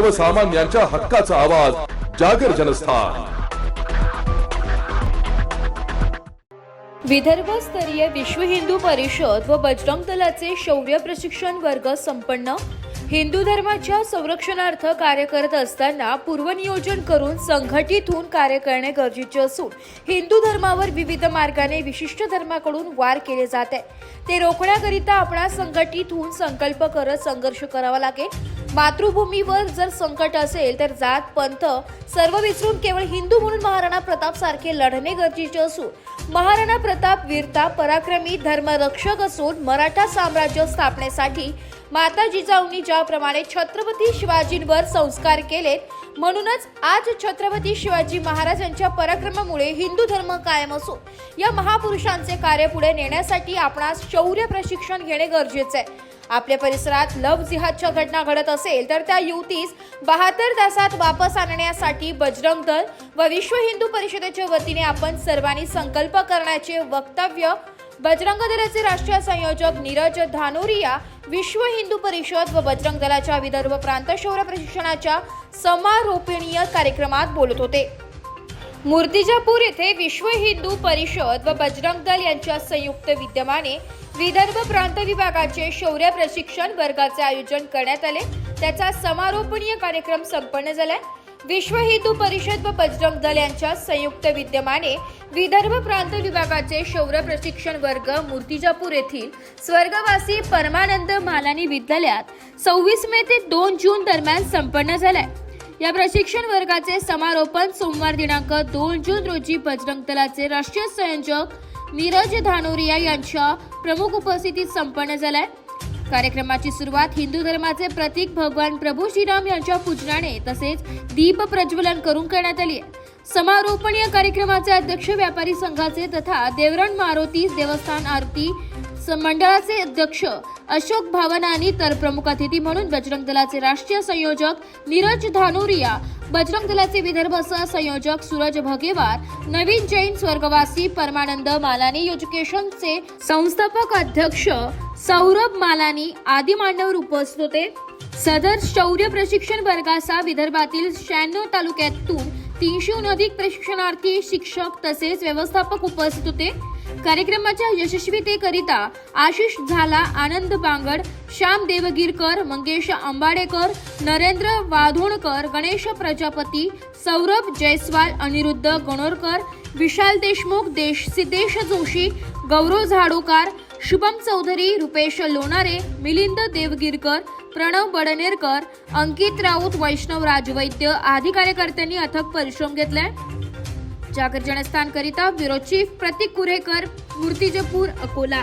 सर्वसामान्यांच्या हक्काचा आवाज जागर जनस्थान. विदर्भस्तरीय विश्व हिंदू परिषद व बजरंग दलाचे शौर्य प्रशिक्षण वर्ग संपन्न. हिंदू धर्माच्या संरक्षणार्थ कार्य करत असताना पूर्वनियोजन करून संघटित होऊन कार्य करणे गरजेचे असून हिंदू धर्मावर विविध मार्गाने विशिष्ट धर्माकडून वार केले जात आहे. ते रोखण्याकरिता आपण संघटित होऊन संकल्प करत संघर्ष करावा लागेल. मातृभूमीवर जर संकट असेल तर जात पंथ सर्व विसरून केवळ हिंदू म्हणून महाराणा प्रताप सारखे लढणे गरजेचे असून महाराणा प्रताप वीरता पराक्रमी धर्मरक्षक असून मराठा साम्राज्य स्थापनेसाठी माता जिजाऊंनी ज्याप्रमाणे छत्रपती शिवाजींवर संस्कार केलेत म्हणूनच आज छत्रपती शिवाजी महाराजांच्या पराक्रमामुळे हिंदू धर्म कायम असून या महापुरुषांचे कार्य पुढे नेण्यासाठी आपणास शौर्य प्रशिक्षण घेणे गरजेचे आहे. आपल्या परिसरात लव जिहादच्या घटना घडत असेल तर त्या युवतीस बहात्तर तासात वापस आणण्यासाठी बजरंग दल व विश्व हिंदू परिषदेच्या वतीने आपण सर्वांनी संकल्प करण्याचे वक्तव्य बजरंग दलाचे राष्ट्रीय संयोजक नीरज धानोरिया विश्व हिंदू परिषद व बजरंग दलाच्या विदर्भ प्रांत शौर्य प्रशिक्षणाच्या समारोपणीय कार्यक्रमात बोलत होते. मूर्तिजापूर येथे विश्व हिंदू परिषद व बजरंग दल यांच्या संयुक्त विद्यमाने विदर्भ प्रांत विभागाचे शौर्य प्रशिक्षण वर्गाचे आयोजन करण्यात आले. त्याचा समारोपणीय कार्यक्रम संपन्न झालाय. विश्व हिंदू परिषद व बजरंग दल यांच्या संयुक्त विद्यमाने विदर्भ प्रांत विभागाचे शौर्य प्रशिक्षण वर्ग मूर्तिजापूर येथील स्वर्गवासी परमानंद मालानी विद्यालयात सव्वीस मे ते दोन जून दरम्यान संपन्न झालाय. या प्रशिक्षण वर्गाचे समारोपन सोमवार दिनांक दोन जून रोजी बजरंग दलाचे राष्ट्रीय संयोजक नीरज धानोरिया यांच्या प्रमुख उपस्थितीत संपन्न झालाय. कार्यक्रमाची सुरुवात हिंदू धर्माचे प्रतीक भगवान प्रभू श्रीराम यांच्या पूजनाने तसेच दीप प्रज्वलन करून करण्यात आली आहे. समारोपणीय कार्यक्रमाचे अध्यक्ष व्यापारी संघाचे तथा देवरण मारुती देवस्थान आरती मंडळाचे अध्यक्ष अशोक भावनानी तर प्रमुख अतिथी म्हणून बजरंग दलाचे राष्ट्रीय संयोजक नीरज धानुरिया बजरंग दलाचे विदर्भ सहसंयोजक सूरज भगेवार नवीन जैन स्वर्गवासी परमानंद मालानी एज्युकेशनचे संस्थापक अध्यक्ष सौरभ मालानी आदी मांडवर उपस्थित होते. सदर शौर्य प्रशिक्षण वर्गाचा विदर्भातील शहाण्णव तालुक्यातून तीनशेहून अधिक प्रशिक्षणार्थी शिक्षक तसेच व्यवस्थापक उपस्थित होते. कार्यक्रमाच्या यशस्वीतेकरिता आशिष झाला आनंद बांगड श्याम देवगिरकर मंगेश आंबाडेकर नरेंद्र वाधोणकर गणेश प्रजापती सौरभ जयस्वाल अनिरुद्ध गणोरकर विशाल देशमुख देश सिद्धेश जोशी गौरव झाडोकार शुभम चौधरी रुपेश लोणारे मिलिंद देवगिरकर प्रणव बडनेरकर अंकित राऊत वैष्णव राजवैद्य आदी कार्यकर्त्यांनी अथक परिश्रम घेतलाय. जागर जनस्थान करिता ब्युरो चीफ प्रतीक कुरेकर मूर्तिजपूर अकोला।